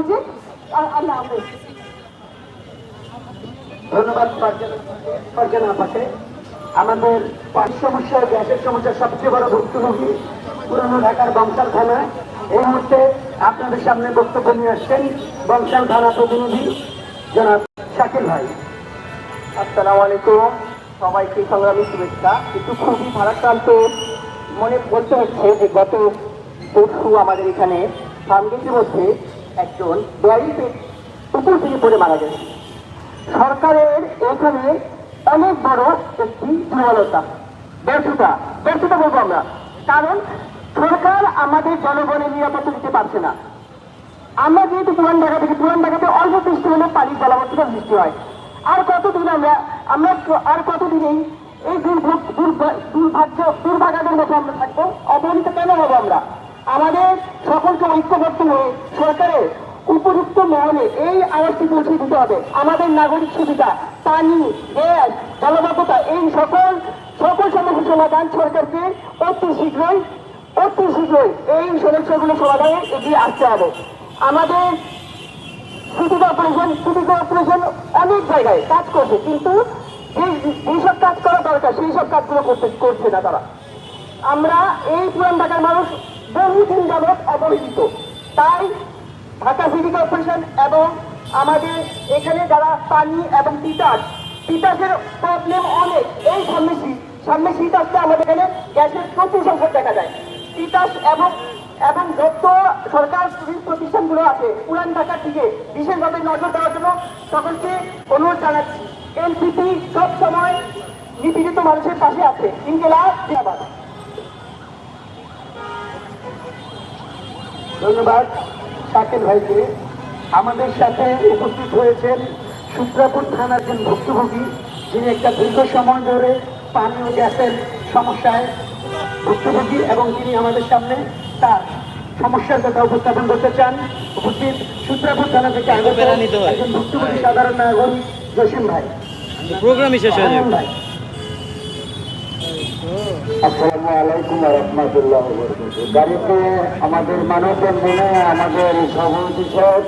উচিত ধন্যবাদ আমাদের পানি সমস্যা, গ্যাসের সমস্যা সবচেয়ে বড় ভুক্তভোগী পুরনো ঢাকার বংশাল থানা এই মুহূর্তে আপনাদের সামনে বক্তব্য নিয়ে আসছেন বংশাল থানা প্রতিনিধি জনাব শাকিল ভাই। আসসালামু আলাইকুম। সবাইকে সংগ্রামী শুভেচ্ছা। কিন্তু খুবই ভারাক্রান্ত মনে বলতে হচ্ছে যে গত পরশু আমাদের এখানে ফার্মগেটের মধ্যে একজন পেট উপর থেকে পড়ে মারা গেছে সরকারের এখানে অনেক বড় একটি দুর্বলতা। ব্যর্থতা ব্যর্থতা বলব আমরা। কারণ সরকার আমাদের জনগণের নিরাপত্তা দিতে পারছে না। আমরা যেহেতু পুরান ঢাকা থেকে, পুরান ঢাকাতে অল্প বৃষ্টি হলে পানির জলাবদ্ধতা সৃষ্টি হয়। আর কতদিন আমরা আমরা আর কতদিন এই এই দুর্ভোগ, দুর্ভা- দুর্ভাগ্য, দুর্ভাগ্যের মধ্যে আমরা থাকব? অবহেলিত কেন হব আমরা? আমাদের সকলকে ঐক্যবদ্ধ হয়ে সরকারের উপযুক্ত মহলে এই আওয়াজটি পৌঁছে দিতে হবে। আমাদের নাগরিক সুবিধা, পানি, গ্যাস, জলবদ্ধতা, এই সকল সকল সমস্যার সমাধান সরকারকে অতি শীঘ্রই অতি শীঘ্রই এই সমস্যাগুলো সমাধানে এগিয়ে আসতে হবে। আমাদের সিটি কর্পোরেশন সিটি কর্পোরেশন অনেক জায়গায় কাজ করছে, কিন্তু যেসব কাজ করা দরকার সেই সব কাজগুলো করতে, করছে না তারা। আমরা এই পুরান ঢাকার মানুষ বহুদিন যাবৎ অবহেলিত। তাই ঢাকা সিটি কর্পোরেশন এবং আমাদের এখানে যারা পানি এবং তিতাস, তিতাসের প্রবলেম অনেক। এই সামনে শীত সামনে শীত আমাদের এখানে গ্যাসের প্রচুর সংকট দেখা যায়। তিতাস এবং এবং যত সরকার প্রতিষ্ঠানগুলো আছে পুরান ঢাকার দিকে বিশেষভাবে নজর দেওয়ার জন্য সকলকে অনুরোধ জানাচ্ছি। এনসিপি সব সময় নিপীড়িত মানুষের পাশে আছে। ইনকেলাব, জিন্দাবাদ। ধন্যবাদ শাকিল ভাইকে। আমাদের সাথে উপস্থিত হয়েছেন সূত্রাপুর থানার একজন ভুক্তভোগী যিনি একটা দীর্ঘ সময় ধরে পানি ও গ্যাসের সমস্যায় ভুক্তভোগী এবং তিনি আমাদের সামনে তার সমস্যার কথা উপস্থাপন করতে চান। উপস্থিত সূত্রাপুর থানা থেকে আগত নিতে। একজন ভুক্তভোগী সাধারণ নাগরিক জসিম ভাই। প্রোগ্রামই শেষ হয়ে যাবে। ভাই। আসসালামু আলাইকুম রহমতুল্লাহ গাড়িতে আমাদের মানববন্ধনে আমাদের সভাপতি সাহেব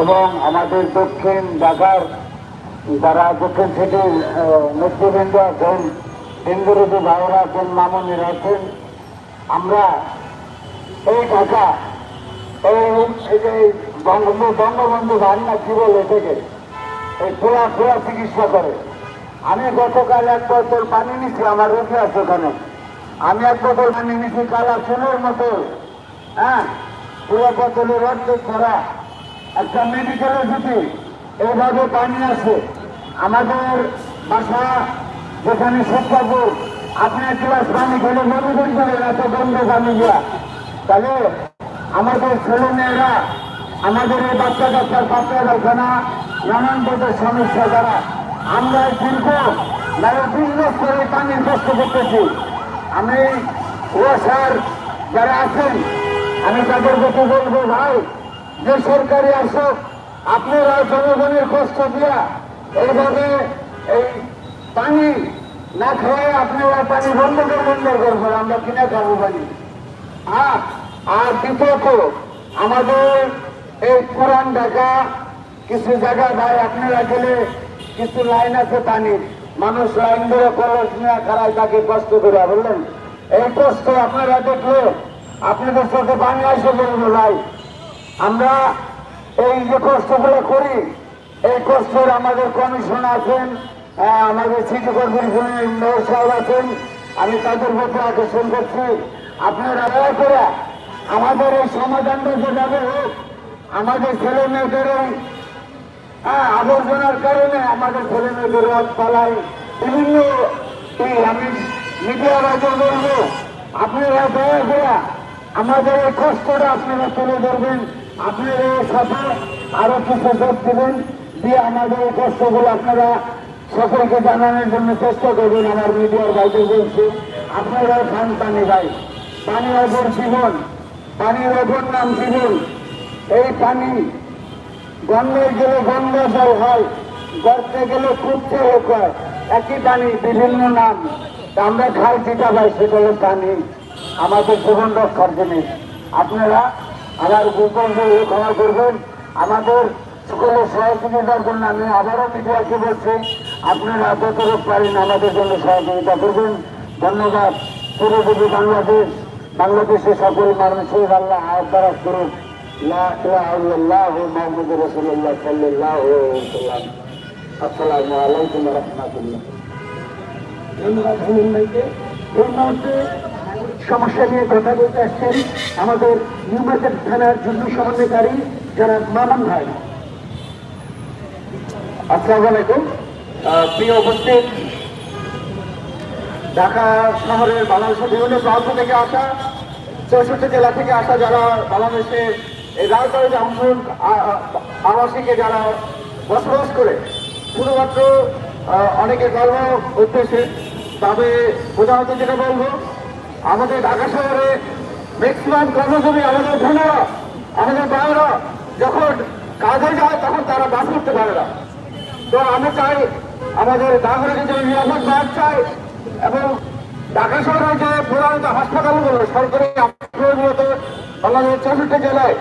এবং আমাদের দক্ষিণ ঢাকার যারা দক্ষিণ থেকে নেতৃবৃন্দ আছেন ইন্দুরুদি ভাইরা আছেন, মামুনিরা আছেন, আমরা এই ঢাকা, এই যে বঙ্গবন্ধু বঙ্গবন্ধু ভান না কি বলে থেকে এই খোলা খোলা চিকিৎসা করে। আমি গতকাল এক বোতল পানি নিচ্ছি আমার রোগী আছে ওখানে। আমি এক বোতল পানি নিচ্ছি কালা সোনের মতো। হ্যাঁ? পুরো বোতলের অর্ধেক করা একটা মেডিকেলে যদি এইভাবে পানি আছে। আমাদের বাসা যেখানে শিক্ষাপুর আপনি এক গ্লাস পানি খেলে মনোযোগ করেন এত গন্ধ পানি গিয়া তাহলে আমাদের ছেলে মেয়েরা, আমাদের এই বাচ্চা কাচ্চার বাচ্চা না নানান পদের সমস্যা দ্বারা আমরা দীর্ঘ মানে বিজনেস করে পানির কষ্ট করতেছি। আমি ওয়াসার যারা আছেন, আমি তাদের কথা বলব ভাই? যে সরকারি আসুক, আপনারা জনগণের কষ্ট দিয়া এইভাবে এই পানি না খাওয়ায় আপনারা পানি বন্ধ করবেন করবেন আমরা কিনা খাব পানি। হ্যাঁ আর দ্বিতীয়ত আমাদের এই পুরান ঢাকা কিছু জায়গা ভাই, আপনারা গেলে কিছু লাইন আছে পানির। মানুষ লাইন ধরে কলস নিয়ে খারায় তাকে কষ্ট করে বললেন এই কষ্ট আপনারা দেখলে আপনাদের সাথে পানি আসে বলব ভাই আমরা এই যে কষ্টগুলো করি এই কষ্টের আমাদের কমিশন আছেন আহ, আমাদের সিটি কর্পোরেশনের মেয়র সাহেব আছেন আমি তাদের প্রতি আকর্ষণ করছি। আপনারা দয়া করে আমাদের এই সমাধানটা যেভাবে হোক আমাদের ছেলে মেয়েদের হ্যাঁ আবর্জনার কারণে আমাদের ছেলে মেয়েদের রথ পালাই বিভিন্ন আমি মিডিয়া বাজার বলব আপনারা দয়া করে আমাদের এই কষ্টটা আপনারা তুলে ধরবেন। আপনারা এই সাথে আরও কিছু যোগ দেবেন, দিয়ে আমাদের এই কষ্টগুলো আপনারা সকলকে জানানোর জন্য চেষ্টা করবেন আমার মিডিয়ার বাইরে বলছি আপনারা খান পানি ভাই। পানি অপর জীবন, পানির অপর নাম জীবন। এই পানি গঙ্গায় গেলে গঙ্গা জল হয়, গর্তে গেলে কুচ্ছে লোক হয়। একই পানি বিভিন্ন নাম। আমরা খাই যেটা ভাই সেটা হলো পানি আমাদের জীবন রক্ষার জিনিস। আপনারা আমার গোপন ক্ষমা করবেন। আমাদের সকলের সহযোগিতার জন্য আমি আবারও মিডিয়াকে বলছি, আপনারা যতটুকু পারেন আমাদের জন্য সহযোগিতা করবেন। ধন্যবাদ। পুরোপুরি বাংলাদেশ, বাংলাদেশের সকল মানুষের আল্লাহ আহ্বারাত করুক লা ইলাহা ইল্লাল্লাহ মুহাম্মাদুর রাসূলুল্লাহ সাল্লাল্লাহু আলাইহি ওয়াসাল্লাম। আসসালামু আলাইকুম ওয়া রাহমাতুল্লাহ। ধন্যবাদ ভূমন ভাইকে সমস্যা নিয়ে কথা বলতে আসছেন আমাদের নিউ মার্কেট থানার যুদ্ধ সমন্বয়কারী যারা মামুন ভাই। আসসালামু আলাইকুম। প্রিয় উপস্থিত ঢাকা শহরের বাংলাদেশের বিভিন্ন প্রান্ত থেকে আসা চৌষট্টি জেলা থেকে আসা যারা বাংলাদেশের এই রাজবাড়ি জামসুন আবাসিকে যারা বসবাস করে। শুধুমাত্র অনেকে গর্ব উদ্দেশ্যে তবে প্রধানত যেটা বলব, আমাদের ঢাকা শহরে ম্যাক্সিমাম কর্মজীবী আমাদের বোনেরা আমাদের ভাইয়েরা যখন কাজে যায়, তখন তারা বাস করতে পারে না। তো আমি চাই, আমাদের নাগরিকের যে নিরাপদ বাস চাই, এবং ঢাকা শহরে যে প্রধানত হাসপাতালগুলো, সরকারি হাসপাতালগুলোতে বাংলাদেশের চৌষট্টি জেলায়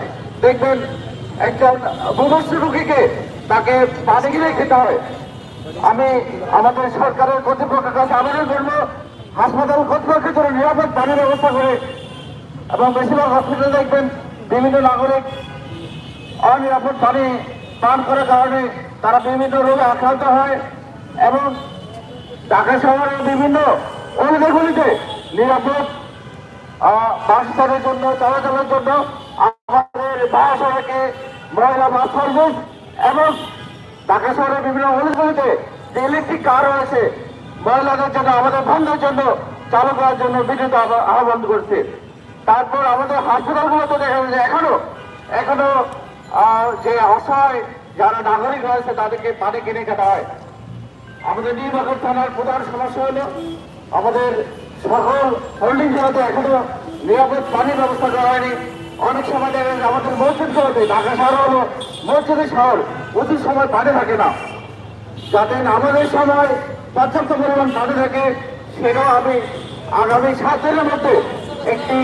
দেখবেন একজন মুমূর্ষ রোগীকে তাকে পানি কিনে খেতে হয়। আমি আমাদের সরকারের কর্তৃপক্ষের কাছে আবেদন করব, হাসপাতাল কর্তৃপক্ষের জন্য নিরাপদ পানির ব্যবস্থা করে এবং বেশিরভাগ হসপিটালে দেখবেন বিভিন্ন নাগরিক অনিরাপদ পানি পান করার কারণে তারা বিভিন্ন রোগে আক্রান্ত হয় এবং ঢাকা শহরের বিভিন্ন অলিতে নিরাপদ বাসস্থানের জন্য চলাচলের জন্য মহাসড়কে মহিলা বাস সার্ভিস এবং ঢাকা শহরের বিভিন্ন অলিগুলিতে যে ইলেকট্রিক কার রয়েছে মহিলাদের জন্য, আমাদের বন্ধের জন্য, চালু করার জন্য বিদ্যুৎ আহ্বা- আহ্বান করছে। তারপর আমাদের হাসপাতালগুলোতে দেখা যায় এখনও। এখনও যে অসহায় যারা নাগরিক রয়েছে, তাদেরকে পানি কিনে খেতে হয়। আমাদের নির্বাচন থানার প্রধান সমস্যা হলো, আমাদের সকল হোল্ডিং জেলাতে এখনও নিরাপদ পানির ব্যবস্থা করা হয়নি। অনেক সময় দেখা যায় আমাদের মসজিদ গুলোতে ঢাকা শহর হলো মসজিদের শহর। প্রচুর সময় পানি থাকে না। যাতে আমাদের সময় পর্যাপ্ত পরিমাণ পানি থাকে সেটাও আমি আগামী সাত দিনের মধ্যে একটি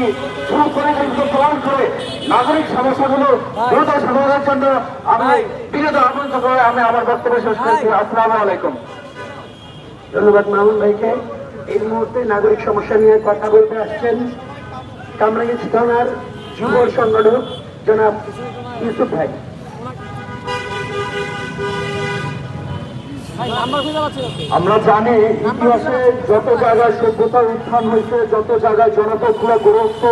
সুপরিকল্পিত প্ল্যান করে নাগরিক সমস্যাগুলো দ্রুত সমাধানের জন্য আমি বিরত আহ্বান করে আমি আমার বক্তব্য শেষ করছি। আসসালামু আলাইকুম। ধন্যবাদ মামুন ভাইকে। এই মুহূর্তে নাগরিক সমস্যা নিয়ে কথা বলতে আসছেন কামরাঙ্গীর থানার যুব সংগঠক জনাব ইউসুফ ভাই। আমরা জানি ইতিহাসে যত জায়গায় সভ্যতার উত্থান হয়েছে, যত জায়গায় জনপদগুলো গড়ে উঠছে,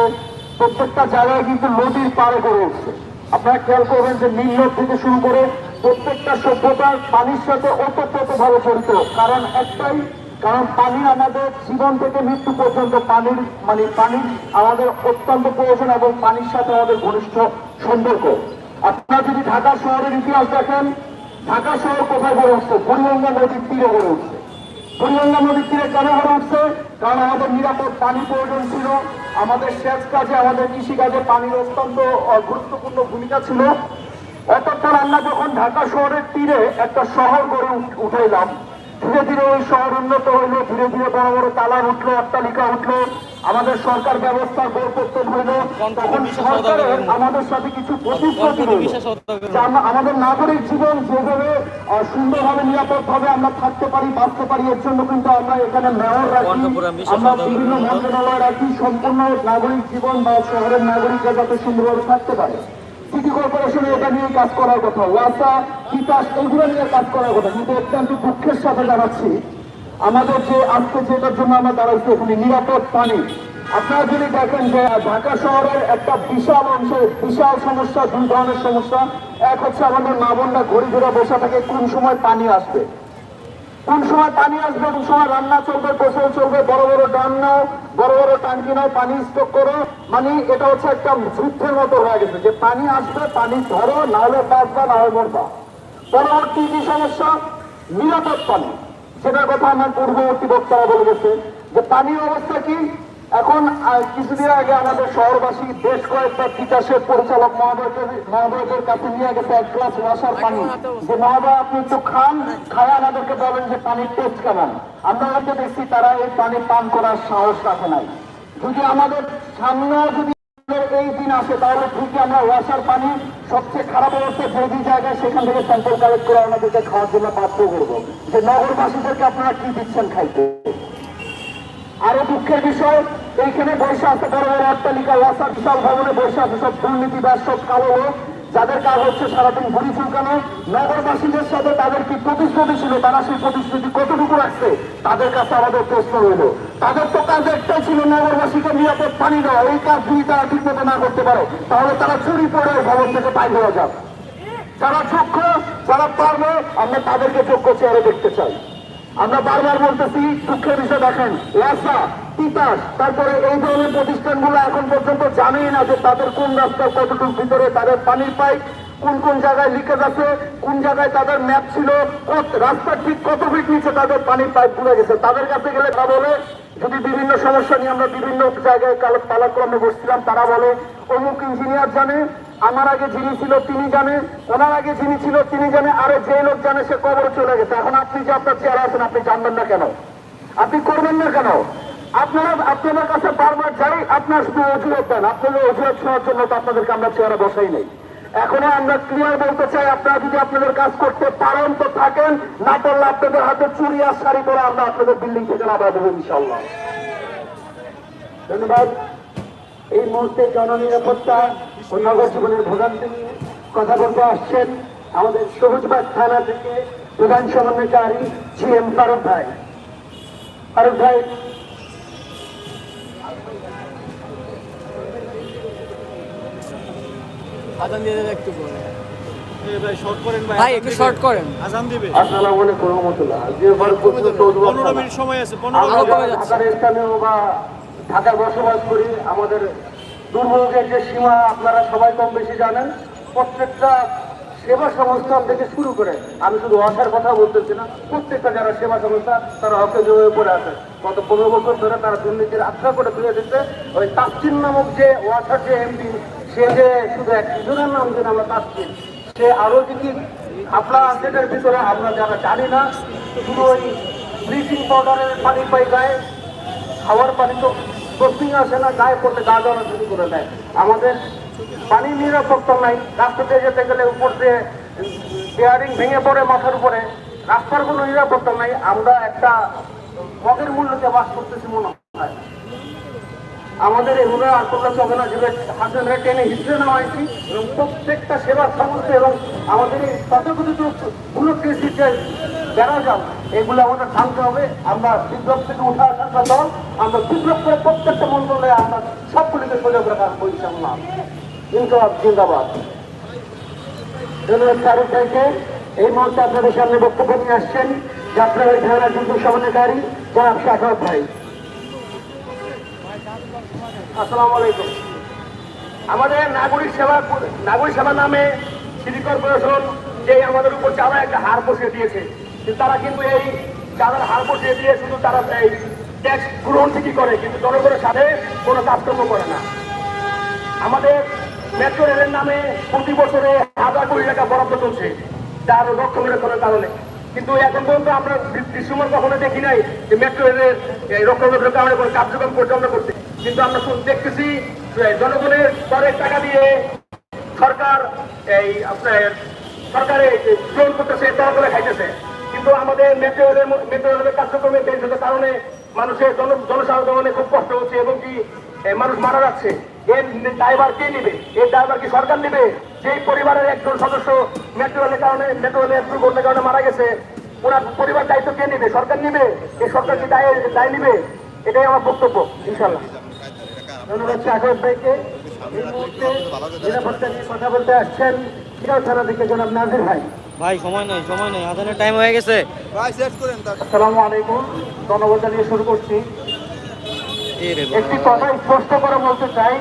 প্রত্যেকটা জায়গায় কিন্তু নদীর পাড়ে গড়ে উঠছে। আপনারা খেয়াল করবেন যে নীল থেকে শুরু করে প্রত্যেকটা সভ্যতার পানির সাথে ওতপ্রোতভাবে জড়িত। কারণ একটাই কারণ পানি আমাদের জীবন থেকে মৃত্যু পর্যন্ত পানির মানে পানি আমাদের অত্যন্ত প্রয়োজন এবং পানির সাথে আমাদের ঘনিষ্ঠ সম্পর্ক। আপনারা যদি ঢাকা শহরের ইতিহাস দেখেন, ঢাকা শহর কোথায় গড়ে উঠছে? বুড়িগঙ্গা নদীর তীরে গড়ে উঠছে। বুড়িগঙ্গা নদীর তীরে কেন গড়ে উঠছে? কারণ আমাদের নিরাপদ পানি প্রয়োজন ছিল। আমাদের সেচ কাজে, আমাদের কৃষিকাজে পানির অত্যন্ত গুরুত্বপূর্ণ ভূমিকা ছিল। অতঃপর আমরা যখন ঢাকা শহরের তীরে একটা শহর গড়ে উঠ- উঠাইলাম ধীরে ধীরে ওই শহর উন্নত হইল ধীরে ধীরে বড় বড় তালার উঠল অট্টালিকা উঠল আমাদের সরকার ব্যবস্থা পরিবর্তন হইল। তখন সরকারের আমাদের সাথে কিছু প্রতিশ্রুতি আমাদের নাগরিক জীবন যেভাবে সুন্দরভাবে নিরাপদ ভাবে আমরা থাকতে পারি বাঁচতে পারি এর জন্য কিন্তু আমরা এখানে মেয়র রাখি। আমরা বিভিন্ন মন্ত্রণালয় রাখি সম্পূর্ণ নাগরিক জীবন বা শহরের নাগরিকরা যাতে সুন্দরভাবে থাকতে পারে। সিটি কর্পোরেশনে এটা নিয়ে কাজ করার কথা, ওয়াসা তিতাস এগুলো নিয়ে কাজ করার কথা। কিন্তু অত্যন্ত দুঃখের সাথে জানাচ্ছি, আমাদের যে আজকে যেটার জন্য আমরা দাঁড়াইছি এখানে নিরাপদ পানি। আপনারা যদি দেখেন যে ঢাকা শহরের একটা বিশাল অংশে বিশাল সমস্যা, দুই ধরনের সমস্যা। এক হচ্ছে আমাদের মা বোনরা ঘড়ি ধরে বসে থাকে, কোন সময় পানি আসবে। কোন সময় পানি আসবে, কোন সময় রান্না চলবে, গোসল চলবে, বড় বড় ডান নাও বড় বড় টাঙ্কি নয়, পানি স্টক করো। মানে এটা হচ্ছে একটা যুদ্ধের মতো হয়ে গেছে যে পানি আসবে, পানি ধরো না হলে বাঁচবা না হলে মরবা। পরবর্তী কি সমস্যা? নিরাপদ পানি। সেটার কথা আমার পূর্ববর্তী বক্তারা বলে গেছে যে পানির অবস্থা কি? এখন কিছুদিন আগে আমাদের শহরবাসী বেশ কয়েকটা তিতাসের পরিচালক মহাদয়কে, মহাদয়দের কাছে নিয়ে গেছে এক গ্লাস ওয়াসার পানি। যে মহাদয়, আপনি একটু খান, খায় আমাদেরকে বলেন যে পানির টেস্ট কেমন। আমরা হয়তো দেখছি তারা এই পানি পান করার সাহস রাখে নাই। যদি আমাদের সামনেও যদি এই দিন আসে, তাহলে ঠিকই আমরা ওয়াসার পানি সবচেয়ে খারাপ অবস্থা যে যে জায়গায় সেখান থেকে স্যাম্পল কালেক্ট করে আমাদেরকে খাওয়ার জন্য বাধ্য করব। যে নগরবাসীদেরকে আপনারা কি দিচ্ছেন খাইতে? আরও দুঃখের বিষয়, এইখানে বসে আছে বড় বড় অট্টালিকা, ওয়াসার বিশাল ভবনে বসে আছে সব দুর্নীতিবাজ, সব কালো লোক, যাদের কাজ হচ্ছে সারাদিন ঘুরি চুলকানো নগরবাসীদের সাথে তাদের কি প্রতিশ্রুতি ছিল? তারা সেই প্রতিশ্রুতি কতটুকু রাখছে? তাদের কাছে আমাদের প্রশ্ন রইল। তাদের তো কাজ একটাই ছিল নগরবাসীকে নিরাপদ পানি দেওয়া। এই কাজ যদি তারা ঠিক মতো না করতে পারে। তাহলে তারা চুরি ওই ভবন থেকে বাইর হয়ে যাবে যারা যোগ্য যারা পারবে, আমরা তাদেরকে যোগ্য চেয়ারে দেখতে চাই। আমরা বারবার বলতেছি, দুঃখের বিষয় দেখেন ওয়াসা তিতাস, তারপরে এই ধরনের প্রতিষ্ঠানগুলো এখন পর্যন্ত জানেই না যে তাদের কোন রাস্তার কতটুকু ভিতরে তাদের পানির পাইপ কোন কোন জায়গায় লিকেজ আছে, কোন জায়গায় তাদের ম্যাপ ছিল রাস্তার ঠিক কত ফিট নিচে তাদের পানির পাইপগুলো গেছে। তাদের কাছে গেলে তারা বলে, যদি বিভিন্ন সমস্যা নিয়ে আমরা বিভিন্ন জায়গায় পালাক্রমে বসছিলাম, তারা বলে, অমুক ইঞ্জিনিয়ার জানে আমার আগে যিনি ছিল, তিনি জানে, ওনার আগে যিনি ছিল, তিনি জানে, আরে যে লোক জানে, সে কবরে চলে গেছে। এখন আপনি যে আপনার চেয়ারে আছেন, আপনি জানবেন না কেন? আপনি করবেন না কেন? আপনারা, আপনাদের কাছে বারবার যাই আপনার শুধু অজুহাত দেন। আপনাদের অজুহাত শোনার জন্য তো আপনাদেরকে আমরা চেয়ারে বসাই নেই। এখনও আমরা ক্লিয়ার বলতে চাই, আপনারা যদি আপনাদের কাজ করতে পারেন, তো থাকেন। না পারলে আপনাদের হাতে চুরি আর শাড়ি পরে আমরা আপনাদের বিল্ডিং থেকে নামা দেবো ইনশাল্লাহ ধন্যবাদ। এই মুহূর্তে জননিরাপত্তা ও নগর জীবনের ভোগান্তি নিয়ে কথা বলতে আসছেন আমাদের সবুজবাগ থানা থেকে প্রধান সমন্বয়কারী জি এম ফারুক ভাই। ফারুক ভাই আজান দিয়ে একটু ভাই শর্ট করেন ভাই ভাই একটু শর্ট করেন। আজান দিবে। আসসালামু আলাইকুম রহমতুল্লাহ। যে ফারুক চৌধুরী পনেরো মিনিট সময় আছে পনেরো আলো আমরা কমে যাচ্ছে। ঢাকার স্থানীয় বা ঢাকায় বসবাস করি, আমাদের দুর্ভোগের যে সীমা আপনারা সবাই কম বেশি জানেন, প্রত্যেকটা সেবা সংস্থান থেকে শুরু করে, আমি শুধু অসার কথা বলতেছি না, প্রত্যেকটা যারা সেবা সংস্থা, তারা অকেজ হয়ে পড়ে আছে। গত পনেরো বছর ধরে তারা দুর্নীতির আশ্রয় করে তুলে দিচ্ছে, ওই তাসকিন নামক যে ওয়াসার যে এমপি সে যে শুধু একজনের নাম যেন আমরা তাসকিন সে আরও যদি আপনার সেটার ভিতরে আমরা যারা জানি না, শুধু ওই ব্লিচিং পাউডারের পানি পাই গায়ে খাওয়ার পানি তো প্রশ্নই আসে না, গায়ে পড়লে গা জ্বলা শুরু করে দেয়। আমাদের পানি নিরাপত্তা নাই, রাস্তাতে যেতে গেলে উপর দিয়ে বেয়ারিং ভেঙে পড়ে মাথার উপরে। রাস্তার কোনো নিরাপত্তা নাই, আমরা একটা মগের মূল্যতে বাস করতেছি মনে হয়। আমাদের এগুলো আটকলা চলে না যেগুলো টেনে হিসেবে নেওয়া হয়েছি। এবং প্রত্যেকটা সেবা সংস্থা এবং আমাদের এই তথাকথিত ব্যুরোক্রেসির যে বেড়াজাল এগুলো আমাদের ভাঙতে হবে। আমরা বিপ্লব থেকে উঠে আসার দল আমরা বিপ্লব করে প্রত্যেকটা মন্ত্রণালয়ে আমরা সবগুলিকে করে রাখব ইনশাল্লাহ ইনকলাব, জিন্দাবাদ। ধন্যবাদ শাহরুখ ভাইকে এই মুহূর্তে আপনাদের সামনে বক্তব্য নিয়ে আসছেন যাত্রা ওই ধারা যুদ্ধ সমন্বয়কারী জনাব শাহরুখ ভাই। আসসালামু আলাইকুম। আমাদের নাগরিক সেবা নাগরিক সেবা নামে সিটি কর্পোরেশন যে আমাদের উপর চাঁদা একটা হার বসিয়ে দিয়েছে। তারা কিন্তু এই চাঁদার হার বসিয়ে দিয়ে শুধু তারা এই ট্যাক্স গ্রহণ ঠিকই করে, কিন্তু জনগণের সাথে কোনো কাজকর্ম করে না। আমাদের মেট্রো রেলের নামে প্রতি বছরে হাজার কোটি টাকা বরাদ্দ চলছে, তার যার রক্ষণাবেক্ষণের কারণে। কিন্তু এখন পর্যন্ত আমরা দৃশ্যমান কখনো দেখি নাই যে মেট্রো রেলের রক্ষণাবেক্ষণের কারণে কোনো কার্যক্রম পরিচালনা করছে। কিন্তু আমরা দেখতেছি জনগণের করের টাকা দিয়ে সরকার এই আপনার সরকারে গ্রহণ করতেছে করে খাইতেছে। কিন্তু আমাদের মেট্রো রেলের ম- মেট্রো রেলের কার্যক্রমে বেঞ্চের কারণে মানুষের জন জনসাধারণের খুব কষ্ট হচ্ছে এবং কি মানুষ মারা যাচ্ছে। এর ড্রাইভার কে নেবে? এর ড্রাইভার কি সরকার নেবে? যেই পরিবারের একজন সদস্য মেট্রো রেলের কারণে মেট্রো রেলের দুর্ঘটনার কারণে মারা গেছে, ওনার পরিবার দায়িত্ব কে নেবে? সরকার নেবে? এই সরকার কি দায় দায় নেবে? এটাই আমার বক্তব্য ইনশাল্লাহ ধন্যবাদ শাহর ভাইকে এই মুহূর্তে নিরাপত্তা নিয়ে কথা বলতে আসছেন সিরাজ থানা থেকে জনাব নাজির ভাই। ভাই সময় নেই সময় নেই আজানের টাইম হয়ে গেছে। ভাই শেষ করেন আসসালামু আলাইকুম ধন্যবাদ জানিয়ে শুরু করছি। একটি কথা স্পষ্ট করে বলতে চাই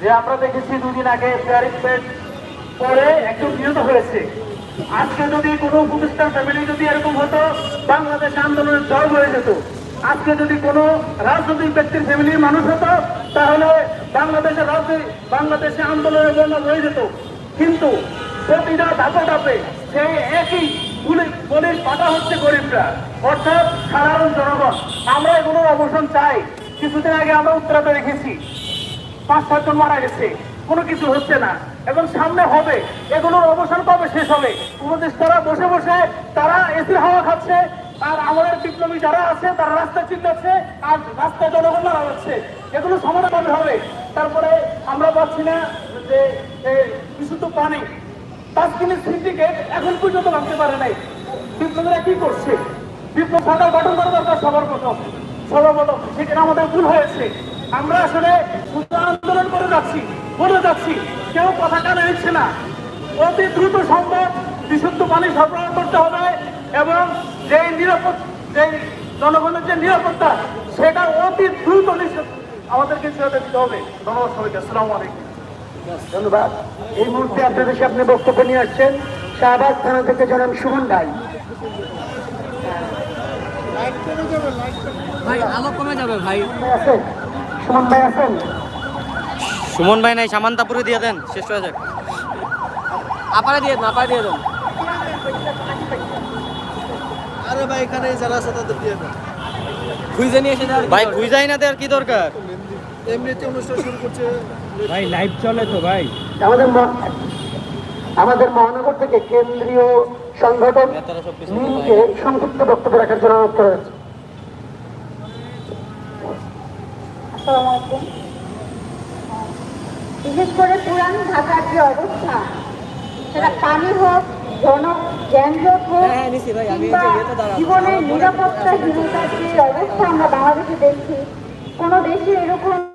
যে আমরা দেখেছি দুদিন আগে পেয়ারিং পেট পরে একজন নিহত হয়েছে। আজকে যদি কোনো প্রতিষ্ঠান ফ্যামিলি যদি এরকম হতো বাংলাদেশ আন্দোলনের জয় হয়ে যেত। আজকে যদি কোনো রাজনৈতিক ব্যক্তির ফ্যামিলির মানুষ হতো তাহলে বাংলাদেশের রাজ্যে বাংলাদেশে আন্দোলনের জন্য হয়ে যেত। কিন্তু প্রতিটা ধাপে ধাপে সেই একই গুলি গলির পাতা হচ্ছে গরিবরা। অর্থাৎ সাধারণ জনগণ। আমরা এগুলোর অবসান চাই। কিছুদিন আগে আমরা উত্তরাতে রেখেছি পাঁচ সাতজন মারা গেছে। কোনো কিছু হচ্ছে না। এবং সামনে হবে। এগুলোর অবসান কবে শেষ হবে? উপদেষ্টারা বসে বসে তারা এসির হাওয়া খাচ্ছে আর আমাদের বিপ্লবী যারা আছে তারা রাস্তা চিল্লাচ্ছে আর রাস্তায় জনগণ মারা যাচ্ছে। এগুলো সমাধান হবে? তারপরে আমরা পাচ্ছি না যে এ, বিশুদ্ধ পানি। তাস্কিনের সিন্ডিকেট এখন পর্যন্ত ভাবতে পারে নাই। বিপ্লবীরা কি করছে? বিপ্লব সরকার গঠন করা দরকার সবার প্রথম সর্বপ্রথম। সেখানে আমাদের ভুল হয়েছে। আমরা আসলে আন্দোলন করে যাচ্ছি বলে যাচ্ছি। কেউ কথা কানে না। অতি দ্রুত সম্ভব বিশুদ্ধ পানি সরবরাহ করতে হবে এবং যে নিরাপদ যে জনগণের যে নিরাপত্তা, সেটা অতি দ্রুত আমাদেরকে সেটা দিতে হবে। ধন্যবাদ সবাইকে। আসসালামু আলাইকুম। ধন্যবাদ। এই মুহূর্তে আপনাদের সামনে বক্তব্য নিয়ে আসছেন শাহবাগ থানা থেকে জনাব সুমন ভাই সুমন ভাই আছেন? সুমন ভাই নাই সামান্তাপুরে দিয়ে দেন শেষ হয়ে যাক। আপারে দিয়ে দেন আপারে দিয়ে দেন। আরে ভাই এখানে যারা আছে তাদের দিয়ে দেন। খুঁজে নিয়ে এসে ভাই ভুই যাই না দেওয়ার কি দরকার? এমনিতে অনুষ্ঠান শুরু করছে। ভাই লাইভ চলে তো ভাই। আমাদের আমাদের মহানগর থেকে কেন্দ্রীয় সংগঠন মিলকে সংক্ষিপ্ত বক্তব্য রাখার জন্য অনুরোধ করা আলাইকুম। বিশেষ করে পুরান ঢাকার যে অবস্থা সেটা পানি হোক জন যানজট হোক হ্যাঁ, হ্যাঁ, নিছি ভাই, আমি এই যে কিংবা জীবনের নিরাপত্তাহীনতার যে অবস্থা আমরা বাংলাদেশে দেখছি কোনো দেশে এরকম